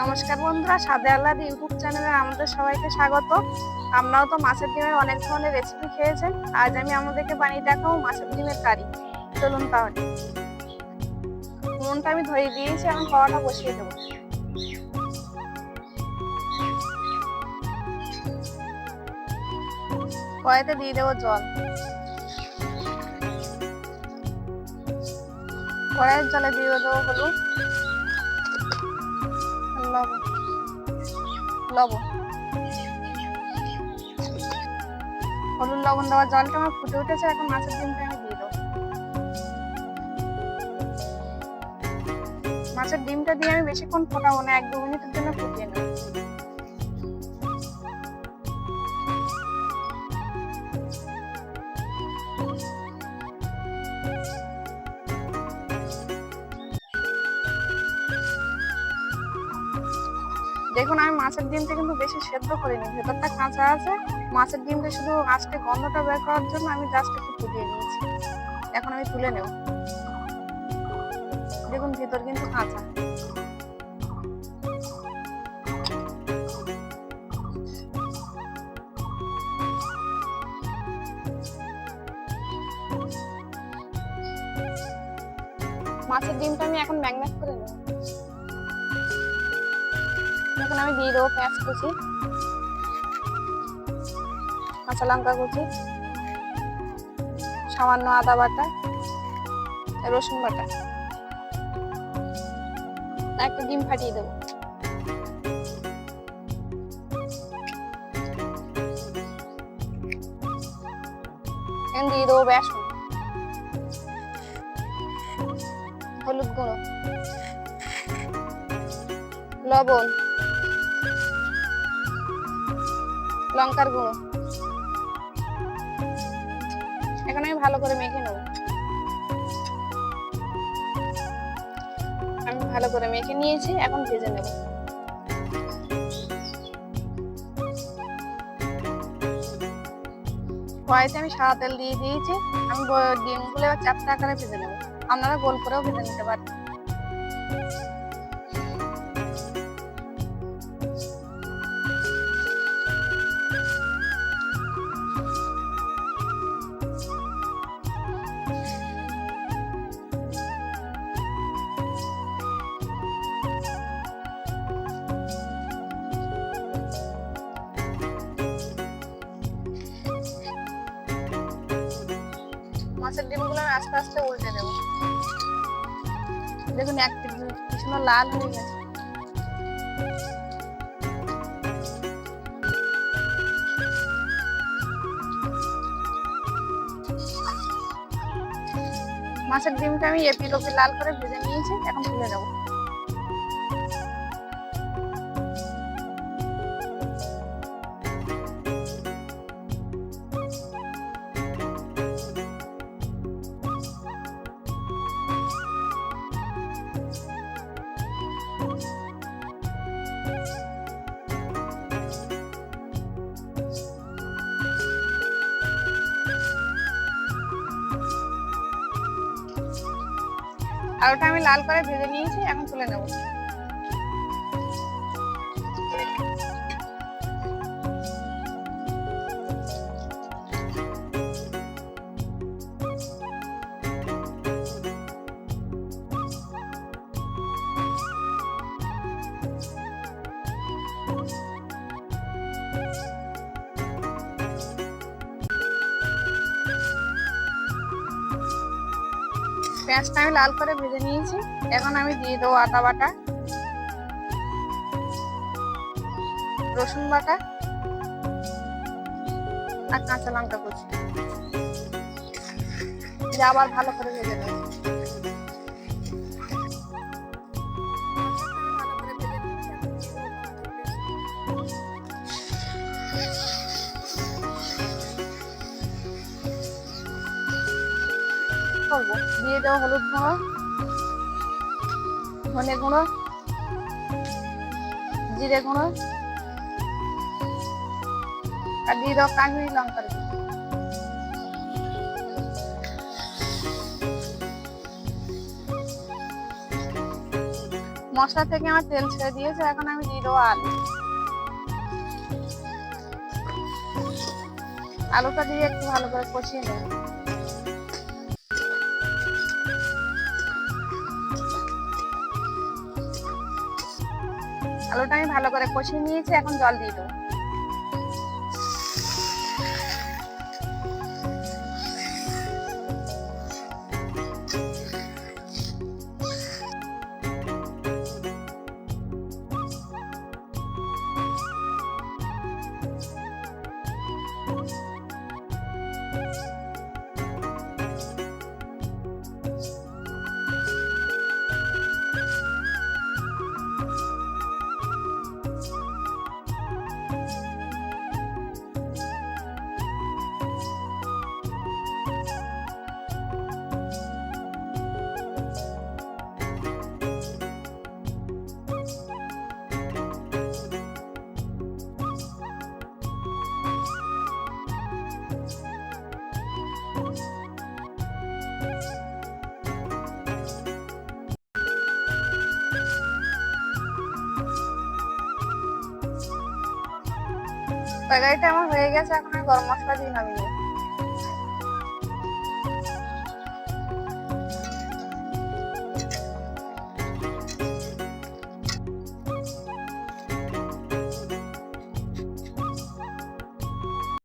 নমস্কার বন্ধুরা, সাদে আল্লাদ ইউটিউব চ্যানেলে আমাদের সবাইকে স্বাগত। আপনারাও তো মাছের ডিমের অনেক ধরনের রেসিপি খেয়েছেন আজ আমি আমাদেরকে বানিয়ে দেখাবো মাছের ডিমের কারি। চলুন তাহলে। উনুনটা আমি ধরিয়ে দিয়েছি, এখন কড়াটা বসিয়ে দেবো। কড়াইতে দিয়ে দেবো জল। কড়াইয়ের জলে দিয়ে দেবো হলুদ। লবণ লবণ হলুদ লবণ দেওয়া জলটা আমার ফুটে উঠেছে, এখন মাছের ডিমটা আমি দিয়ে দেবো। মাছের ডিমটা দিয়ে আমি বেশিক্ষণ ফোটাবো না, এক দু মিনিটের জন্য ফুটিয়ে নেব। দেখুন, আমি মাছের ডিমটা কিন্তু বেশি সেদ্ধ করিনি। ভেতরটা কাঁচা আছে। মাছের ডিমটা শুধু আজকে গন্ধটা বের করার জন্য আমি জাস্ট একটু ফুটিয়ে নিয়েছি। এখন আমি তুলে নেব। দেখুন, ভেতর কিন্তু কাঁচা। মাছের ডিমটা আমি এখন ম্যাগনেট করে নেব। এখন আমি দিয়ে দেবো পেঁয়াজ কুচি, কাঁচা লঙ্কা কুচি, সামান্য আদা বাটা, রসুন বাটা। একটা ডিম ফাটিয়ে দেবো। দিয়ে দেবো বেসন। হলুদ গুঁড়ো। লবণ। লঙ্কার গুঁড়ো। এখন আমি ভালো করে মেখে নেব। আমি ভালো করে মেখে নিয়েছি, এখন ভেজে নেব। কড়াইতে আমি সাদা তেল দিয়ে দিয়েছি, আমি ডিমগুলো এবার চারটে আকারে ভেজে নেব। আপনারা গোল করেও ভেজে নিতে পারেন। মাছের ডিমগুলো আমি আস্তে আস্তে উল্টে দেবো দেখুন, এক পিঠ কি সুন্দর লাল হয়ে গেছে। মাছের ডিমটা আমি এপিল ওপিল লাল করে ভেজে নিয়েছি, এখন তুলে দেবো আর ওটা আমি লাল করে ভেজে নিয়েছি এখন তুলে নেব। পেঁয়াজটা আমি লাল করে ভেজে নিয়েছি। এখন আমি দিয়ে দেবো আদা বাটা, রসুন বাটা আর কাঁচা লঙ্কা কুচি। আবার ভালো করে ভেজে নেব। দিয়ে দেবো হলুদ গুঁড়ো, ধনে গুঁড়ো, জিরে গুঁড়ো, আর দিয়ে দেবো কাশ্মীরি লঙ্কার মশলা থেকে আমার তেল ছেড়ে দিয়েছে, এখন আমি দিয়ে দেবো আলু। আলুটা দিয়ে একটু ভালো করে কষিয়ে নেব। আলুটা আমি ভালো করে কষিয়ে নিয়েছি এখন জল দিয়ে দেবো। তরকারিটা আমার হয়ে গেছে এখন আর গরম মশলা দিয়ে নামিয়ে।